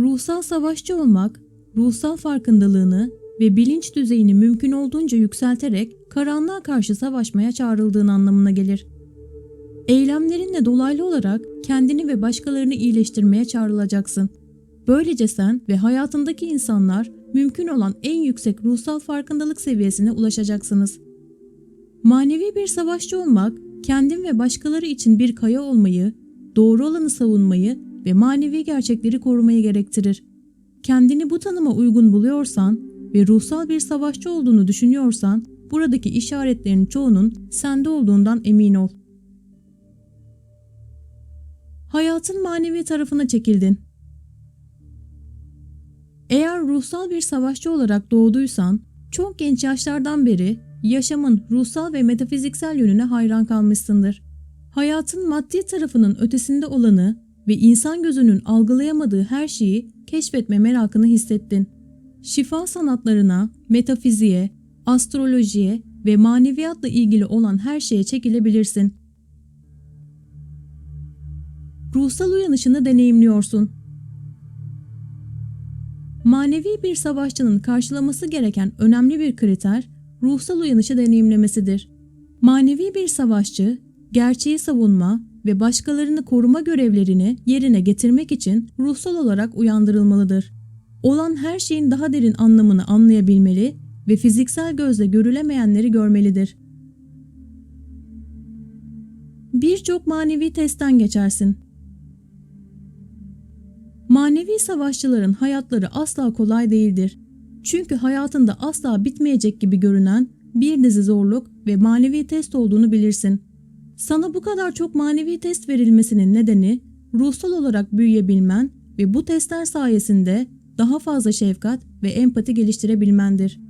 Ruhsal savaşçı olmak, ruhsal farkındalığını ve bilinç düzeyini mümkün olduğunca yükselterek karanlığa karşı savaşmaya çağrıldığın anlamına gelir. Eylemlerinle dolaylı olarak kendini ve başkalarını iyileştirmeye çağrılacaksın. Böylece sen ve hayatındaki insanlar mümkün olan en yüksek ruhsal farkındalık seviyesine ulaşacaksınız. Manevi bir savaşçı olmak, kendin ve başkaları için bir kaya olmayı, doğru olanı savunmayı ve manevi gerçekleri korumayı gerektirir. Kendini bu tanıma uygun buluyorsan ve ruhsal bir savaşçı olduğunu düşünüyorsan, buradaki işaretlerin çoğunun sende olduğundan emin ol. Hayatın manevi tarafına çekildin. Eğer ruhsal bir savaşçı olarak doğduysan, çok genç yaşlardan beri yaşamın ruhsal ve metafiziksel yönüne hayran kalmışsındır. Hayatın maddi tarafının ötesinde olanı ve insan gözünün algılayamadığı her şeyi keşfetme merakını hissettin. Şifa sanatlarına, metafiziğe, astrolojiye ve maneviyatla ilgili olan her şeye çekilebilirsin. Ruhsal uyanışını deneyimliyorsun. Manevi bir savaşçının karşılaması gereken önemli bir kriter ruhsal uyanışı deneyimlemesidir. Manevi bir savaşçı, gerçeği savunma ve başkalarını koruma görevlerini yerine getirmek için ruhsal olarak uyandırılmalıdır. Olan her şeyin daha derin anlamını anlayabilmeli ve fiziksel gözle görülemeyenleri görmelidir. Birçok manevi testten geçersin. Manevi savaşçıların hayatları asla kolay değildir. Çünkü hayatında asla bitmeyecek gibi görünen bir dizi zorluk ve manevi test olduğunu bilirsin. Sana bu kadar çok manevi test verilmesinin nedeni ruhsal olarak büyüyebilmen ve bu testler sayesinde daha fazla şefkat ve empati geliştirebilmendir.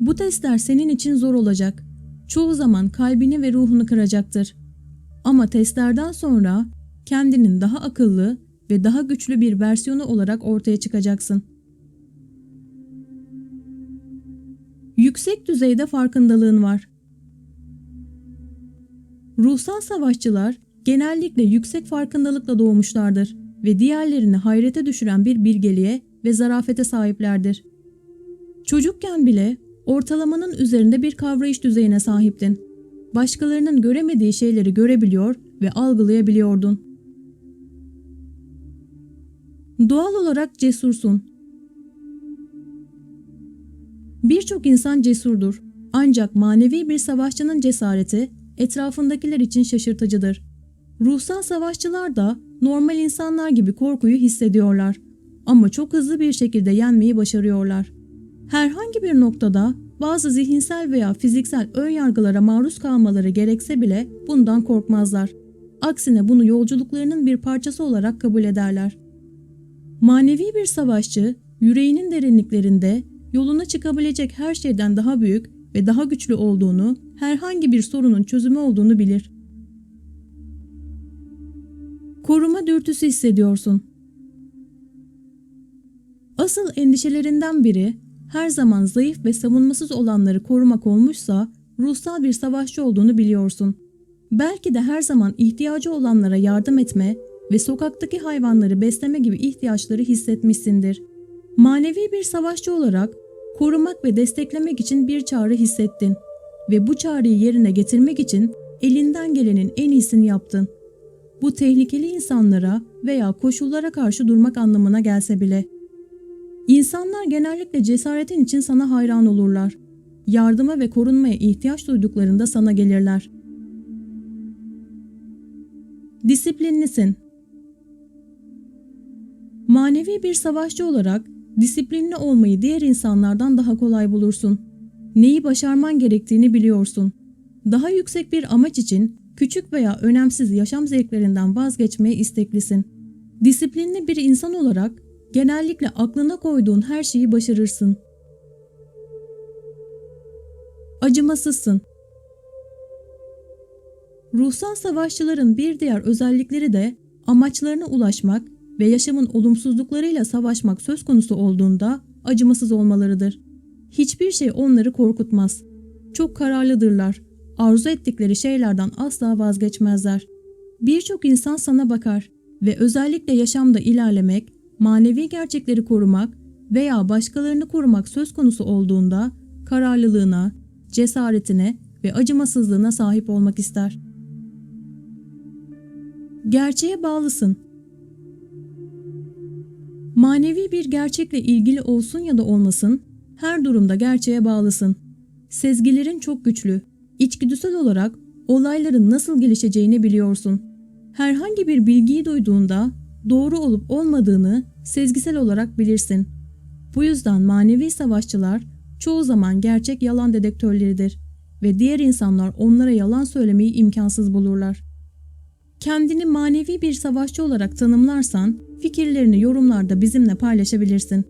Bu testler senin için zor olacak. Çoğu zaman kalbini ve ruhunu kıracaktır. Ama testlerden sonra kendinin daha akıllı ve daha güçlü bir versiyonu olarak ortaya çıkacaksın. Yüksek düzeyde farkındalığın var. Ruhsal savaşçılar genellikle yüksek farkındalıkla doğmuşlardır ve diğerlerini hayrete düşüren bir bilgeliğe ve zarafete sahiplerdir. Çocukken bile ortalamanın üzerinde bir kavrayış düzeyine sahiptin. Başkalarının göremediği şeyleri görebiliyor ve algılayabiliyordun. Doğal olarak cesursun. Birçok insan cesurdur. Ancak manevi bir savaşçının cesareti etrafındakiler için şaşırtıcıdır. Ruhsal savaşçılar da normal insanlar gibi korkuyu hissediyorlar ama çok hızlı bir şekilde yenmeyi başarıyorlar. Herhangi bir noktada bazı zihinsel veya fiziksel ön yargılara maruz kalmaları gerekse bile bundan korkmazlar. Aksine bunu yolculuklarının bir parçası olarak kabul ederler. Manevi bir savaşçı, yüreğinin derinliklerinde yoluna çıkabilecek her şeyden daha büyük ve daha güçlü olduğunu, herhangi bir sorunun çözümü olduğunu bilir. Koruma dürtüsü hissediyorsun. Asıl endişelerinden biri her zaman zayıf ve savunmasız olanları korumak olmuşsa ruhsal bir savaşçı olduğunu biliyorsun. Belki de her zaman ihtiyacı olanlara yardım etme ve sokaktaki hayvanları besleme gibi ihtiyaçları hissetmişsindir. Manevi bir savaşçı olarak korumak ve desteklemek için bir çağrı hissettin ve bu çağrıyı yerine getirmek için elinden gelenin en iyisini yaptın. Bu tehlikeli insanlara veya koşullara karşı durmak anlamına gelse bile. İnsanlar genellikle cesaretin için sana hayran olurlar. Yardıma ve korunmaya ihtiyaç duyduklarında sana gelirler. Disiplinlisin. Manevi bir savaşçı olarak disiplinli olmayı diğer insanlardan daha kolay bulursun. Neyi başarman gerektiğini biliyorsun. Daha yüksek bir amaç için küçük veya önemsiz yaşam zevklerinden vazgeçmeye isteklisin. Disiplinli bir insan olarak genellikle aklına koyduğun her şeyi başarırsın. Acımasızsın. Ruhsal savaşçıların bir diğer özellikleri de amaçlarına ulaşmak ve yaşamın olumsuzluklarıyla savaşmak söz konusu olduğunda acımasız olmalarıdır. Hiçbir şey onları korkutmaz. Çok kararlıdırlar. Arzu ettikleri şeylerden asla vazgeçmezler. Birçok insan sana bakar ve özellikle yaşamda ilerlemek, manevi gerçekleri korumak veya başkalarını korumak söz konusu olduğunda kararlılığına, cesaretine ve acımasızlığına sahip olmak ister. Gerçeğe bağlısın. Manevi bir gerçekle ilgili olsun ya da olmasın, her durumda gerçeğe bağlısın. Sezgilerin çok güçlü. İçgüdüsel olarak olayların nasıl gelişeceğini biliyorsun. Herhangi bir bilgiyi duyduğunda doğru olup olmadığını sezgisel olarak bilirsin. Bu yüzden manevi savaşçılar çoğu zaman gerçek yalan dedektörleridir ve diğer insanlar onlara yalan söylemeyi imkansız bulurlar. Kendini manevi bir savaşçı olarak tanımlarsan fikirlerini yorumlarda bizimle paylaşabilirsin.